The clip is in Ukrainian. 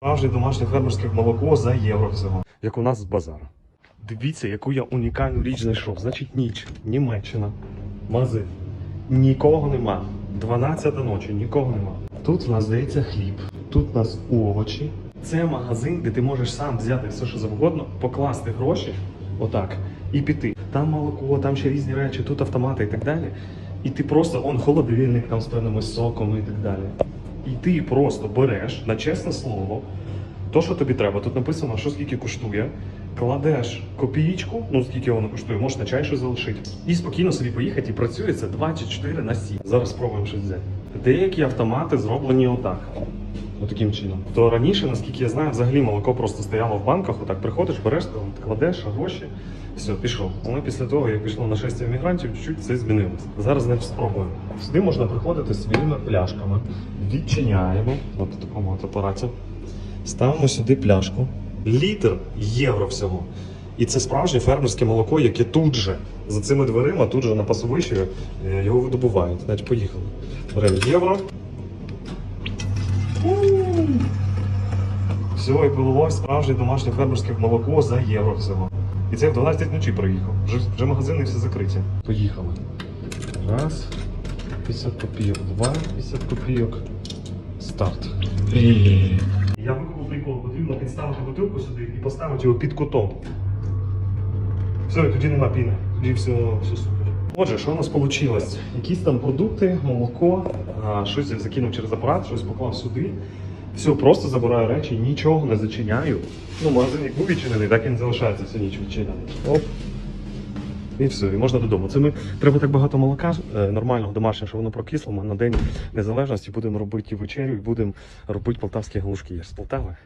Справжнє домашнє фермерське молоко за євро всього. Як у нас з базару. Дивіться, яку я унікальну річ знайшов. Значить, ніч, Німеччина, магазин. Нікого нема. 12 ночі, нікого нема. Тут у нас здається хліб, тут у нас овочі. Це магазин, де ти можеш сам взяти все, що завгодно, покласти гроші, отак, і піти. Там молоко, там ще різні речі, тут автомати і так далі. І ти просто он холодильник там з певними соками і так далі. І ти просто береш на чесне слово, то, що тобі треба. Тут написано, що скільки коштує. Кладеш копієчку, ну скільки воно коштує, можеш на чай щось залишити. І спокійно собі поїхати і працює це 24 на 7. Зараз спробуємо щось взяти. Деякі автомати зроблені отак. Отаким чином. То раніше, наскільки я знаю, взагалі молоко просто стояло в банках, отак приходиш, береш, там, кладеш гроші, все, пішов. Але після того, як пішло нашестя мігрантів, чуть-чуть це змінилося. Зараз значить спробуємо. Сюди можна приходити своїми пляшками. Відчиняємо от такому от апараті. Ставимо сюди пляшку. Літр євро всього. І це справжнє фермерське молоко, яке тут же, за цими дверима, тут же на пасовищі е, його видобувають. Значить, поїхали. Беремо євро. Всього і пиловось справжнє домашнє фермерське молоко за євро всього. І це в 12 ночі приїхав. Вже, вже магазини всі закриті. Поїхали. Раз. 50 копійок. Два. 50 копійок. Старт. Я викупив прикол, потрібно підставити бутилку сюди і поставити його під кутом. Все, і тоді нема піни. Тоді все, все супер. Отже, що у нас вийшло? Якісь там продукти, молоко, а, щось я закинув через апарат, щось поклав сюди. Все, просто забираю речі, нічого не зачиняю. Ну, магазин як був відчинений, так і не залишається всю ніч відчинений. Оп. І все, і можна додому. Це ми треба так багато молока е, нормального домашнього, щоб воно прокисло. Ми на день незалежності будемо робити вечерю і будемо робити полтавські галушки. Ж з Полтави.